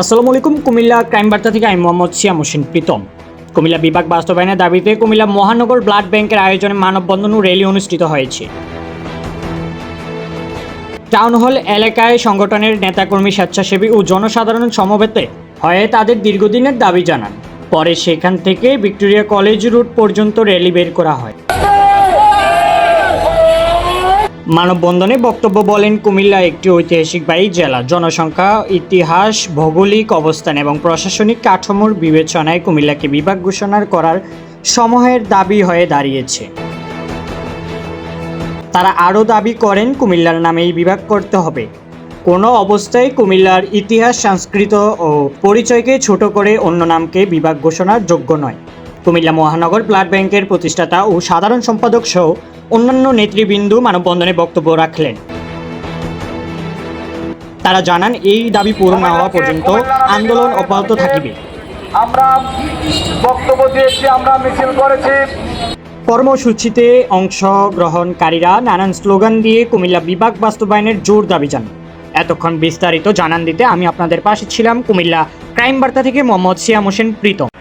আসসালামু আলাইকুম, কুমিল্লা ক্রাইম বার্তা থেকে আমি মোহাম্মদ সিয়াম হোসেন প্রীতম। কুমিল্লা বিভাগ বাস্তবায়নের দাবিতে কুমিল্লা মহানগর ব্লাড ব্যাংকের আয়োজনে মানববন্ধন ও র্যালি অনুষ্ঠিত হয়েছে। টাউন হল এলাকায় সংগঠনের নেতাকর্মী স্বেচ্ছাসেবী ও জনসাধারণ সমবেতে হয়ে তাদের দীর্ঘদিনের দাবি জানান। পরে সেখান থেকে ভিক্টোরিয়া কলেজ রুট পর্যন্ত র্যালি বের করা হয়। মানববন্ধনে বক্তব্য বলেন কুমিল্লা একটি ঐতিহাসিকবাহী জেলা। জনসংখ্যা, ইতিহাস, ভৌগোলিক অবস্থান এবং প্রশাসনিক কাঠামোর বিবেচনায় কুমিল্লাকে বিভাগ ঘোষণা করার সময়ের দাবি হয়ে দাঁড়িয়েছে। তারা আরও দাবি করেন, কুমিল্লার নামেই বিভাগ করতে হবে। কোনো অবস্থায় কুমিল্লার ইতিহাস, সংস্কৃত ও পরিচয়কে ছোট করে অন্য নামকে বিভাগ ঘোষণার যোগ্য নয়। কুমিল্লা মহানগর ব্লাড ব্যাংকের প্রতিষ্ঠাতা ও সাধারণ সম্পাদক সহ অন্যান্য নেতৃবৃন্দ মানববন্ধনে বক্তব্য রাখলেন। তারা জানান এই দাবি পূরণ না হওয়া পর্যন্ত আন্দোলন অব্যাহত থাকিবে। আমরা বক্তব্য দিয়েছি আমরা মিছিল করেছি। কর্মসূচিতে অংশগ্রহণকারীরা নানান স্লোগান দিয়ে কুমিল্লা বিভাগ বাস্তবায়নের জোর দাবি জানান। এতক্ষণ বিস্তারিত জানান দিতে আমি আপনাদের পাশে ছিলাম কুমিল্লা ক্রাইম বার্তা থেকে মোহাম্মদ সিয়াম হোসেন প্রীতম।